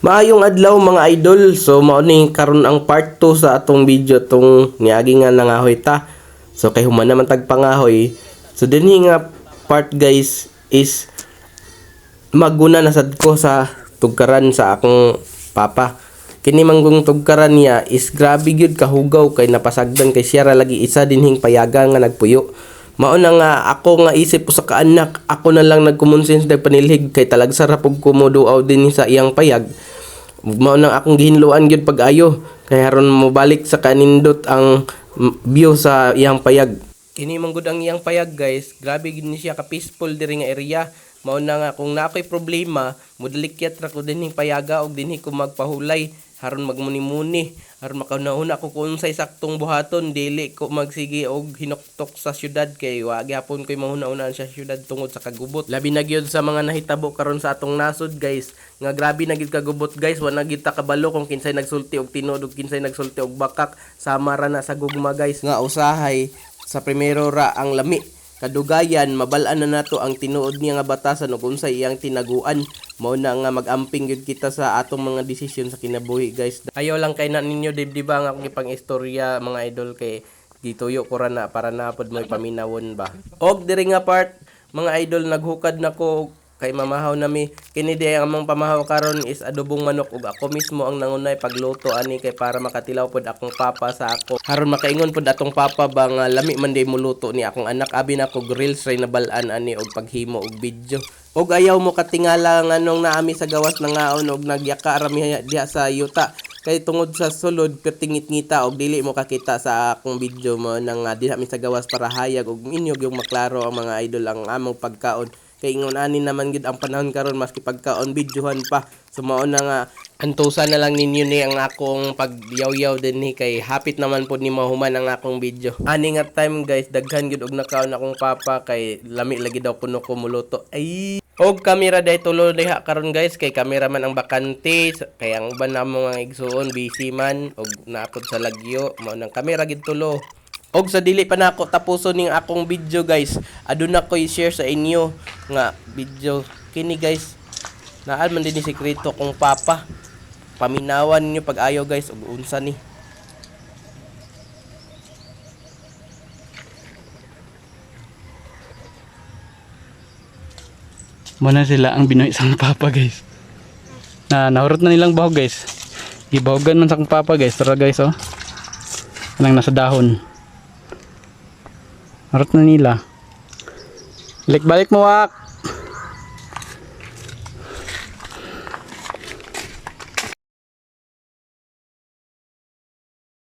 Maayong adlaw mga idol. So mao ni karon ang part 2 sa atong video tong niagi nga nangahoy ta. So kay human naman tag pangahoy. So dinhi nga part guys is maguna na sad ko sa tugkaran sa akong papa. Kini manggong tugkaran niya is grabe gyud kahugaw kay napasagdan kay siya ra lagi isa dinhing payaga nga nagpuyo. Mao na nga ako nga isip ko sa kaanak, ako na lang nagkumonsense nagpanilhig kay talag sarapog kumuduaw din sa iyang payag. Mao nang akong gihinluan gyud pag-ayo kay haron mo balik sa kanindot ang view sa iyang payag. Kini man gud ang iyang payag guys, grabe gid ni siya ka peaceful diri nga area. Mao na nga kung nakoy problema, mudalikyat ra ko dinhing payaga og dinhi ko magpahulay haron magmuni-muni aron makaunahuna ko kung unsay saktong buhaton dili ko magsige og hinuktok sa syudad kay wa gyapon koy mahuna-unahan sa syudad tungod sa kagubot. Labi na gyud sa mga nahitabo karon sa atong nasod guys. Nga grabe na gid kagubot guys. Wa na gid kabalo kung kinsay nagsulti og tinod ug kinsay nagsulti og bakak. Sama ra na sa gugma guys. Nga usahay sa primero ra ang lami. Kadugayan mabalaan na nato ang tinuod niya nga batasan ug unsay iyang tinaguan mao na nga magamping gyud kita sa atong mga desisyon sa kinabuhi guys. Ayaw lang kay na ninyo dibdiba nga akong istorya mga idol kay gituyo ko ra na para napod may paminawon ba? Og diri nga part mga idol naghukad na ko kay mamahaw nami kini di ang among pamahaw karon is adobong manok. Ug ako mismo ang nangunay pagluto ani kay para makatilaw pod akong papa sa ako. Haron makaingon pod atong papa ba nga lami man day muluto ni akong anak. Abi na ko grills ray nabalan ani og paghimo og video. Og ayaw mo katingala nga nung naami sa gawas na ngaon og nagyaka rami diha sa yuta. Kay tungod sa sulod katingit-ngita og dili mo kakita sa akong video mo nang uh, diha mi sa gawas para hayag og inyog yung maklaro ang mga idol ang among pagkaon kay ingon ani naman gid ang panahon karon maski pagkaon videohan pa. So mao na nga antusan na lang ninyo ni ang akong pagyaw-yaw din ni kay hapit naman po ni mahuman ang akong video ani nga time guys daghan gid og nakaon akong papa kay lami lagi daw kuno ko muluto. Ay! Og kamera day tulo diha karon guys kay kamera man ang bakante. Kay ang uban namo nga igsuon busy man og naapod sa lagyo mao nang kamera gid tulo. Og sa dili pa nako tapuson ning akong video guys, aduna ko i-share sa inyo nga video kini guys. Naan man din ni sekreto kong papa. Paminawan niyo pag ayaw guys og unsa ni. Muna sila ang binoy sa akong papa guys. Na nahurot na nilang bahog guys. Gibahogan man sa papa guys. Tara guys oh. Anang nasa dahon. Harot na nila. Balik balik mo wak.